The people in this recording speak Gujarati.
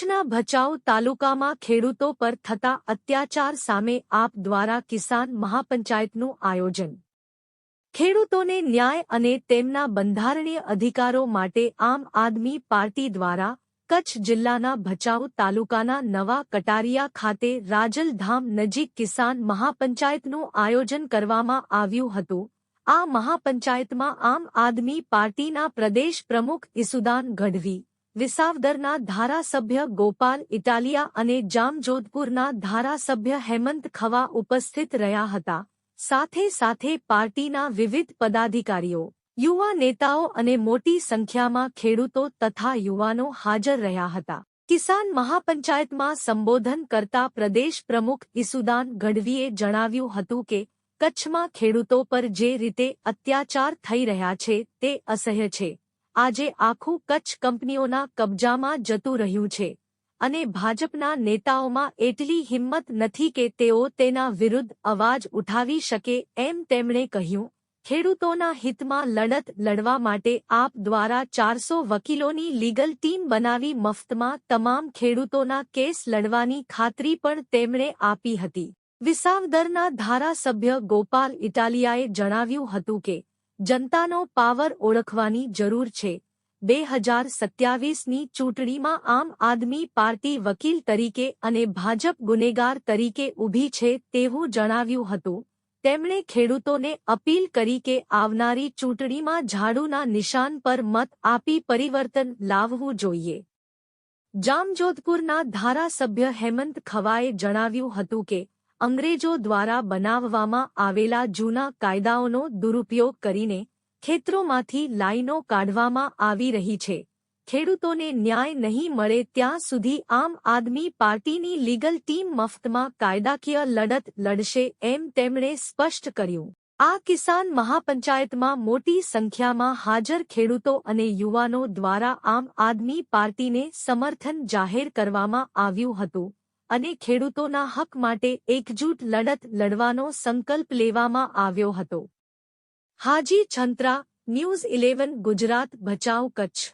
કચ્છના ભચાઉ તાલુકામાં ખેડૂતો પર થતા અત્યાચાર સામે આપ દ્વારા કિસાન મહાપંચાયતનું આયોજન. ખેડૂતોને ન્યાય અને તેમના બંધારણીય અધિકારો માટે આમ આદમી પાર્ટી દ્વારા કચ્છ જિલ્લાના ભચાઉ તાલુકાના નવા કટારિયા ખાતે રાજલધામ નજીક કિસાન મહાપંચાયતનું આયોજન કરવામાં આવ્યું હતું. આ મહાપંચાયતમાં આમ આદમી પાર્ટીના પ્રદેશ પ્રમુખ ઈસુદાન ગઢવી વિસાવદરના ધારાસભ્ય ગોપાલ ઇટાલિયા અને જામજોધપુરના ધારાસભ્ય હેમંત ખવા ઉપસ્થિત રહ્યા હતા. સાથે સાથે પાર્ટીના વિવિધ પદાધિકારીઓ, યુવા નેતાઓ અને મોટી સંખ્યામાં ખેડૂતો તથા યુવાનો હાજર રહ્યા હતા. કિસાન મહાપંચાયતમાં સંબોધન કરતા પ્રદેશ પ્રમુખ ઈસુદાન ગઢવીએ જણાવ્યું હતું કે, કચ્છમાં ખેડૂતો પર જે રીતે અત્યાચાર થઈ રહ્યા છે તે અસહ્ય છે. આજે આખું કચ્છ કંપનીઓના કબજામાં જતું રહ્યું છે અને ભાજપના નેતાઓમાં એટલી હિંમત નથી કે તેઓ તેના વિરુદ્ધ અવાજ ઉઠાવી શકે એમ તેમણે કહ્યું. ખેડૂતોના હિતમાં લડત લડવા માટે આપ દ્વારા ચારસો વકીલોની લીગલ ટીમ બનાવી મફતમાં તમામ ખેડૂતોના કેસ લડવાની ખાતરી પણ તેમણે આપી હતી. વિસાવદરના ધારાસભ્ય ગોપાલ ઇટાલિયાએ જણાવ્યું હતું કે જનતાનો પાવર ઓળખવાની જરૂર છે. બે હજાર સત્યાવીસની ચૂંટણીમાં આમ આદમી પાર્ટી વકીલ તરીકે અને ભાજપ ગુનેગાર તરીકે ઊભી છે તેવું જણાવ્યું હતું. તેમણે ખેડૂતોને અપીલ કરી કે આવનારી ચૂંટણીમાં ઝાડુના નિશાન પર મત આપી પરિવર્તન લાવવું જોઈએ. જામજોધપુરના ધારાસભ્ય હેમંત ખવાએ જણાવ્યું હતું કે અંગ્રેજો દ્વારા બનાવવામાં આવેલા જૂના કાયદાઓનો દુરુપયોગ કરીને ખેતરોમાંથી લાઈનો કાઢવામાં આવી રહી છે. ખેડૂતોને ન્યાય નહીં મળે ત્યાં સુધી આમ આદમી પાર્ટીની લીગલ ટીમ મફતમાં કાયદાકીય લડત લડશે એમ તેમણે સ્પષ્ટ કર્યું. આ કિસાન મહાપંચાયતમાં મોટી સંખ્યામાં હાજર ખેડૂતો અને યુવાનો દ્વારા આમ આદમી પાર્ટીને સમર્થન જાહેર કરવામાં આવ્યું હતું. અને ખેડૂતોના હક માટે એકજૂટ લડત લડવાનો સંકલ્પ લેવામાં આવ્યો હતો. Haji Chhantra, news eleven, Gujarat, Bhachau Kutch.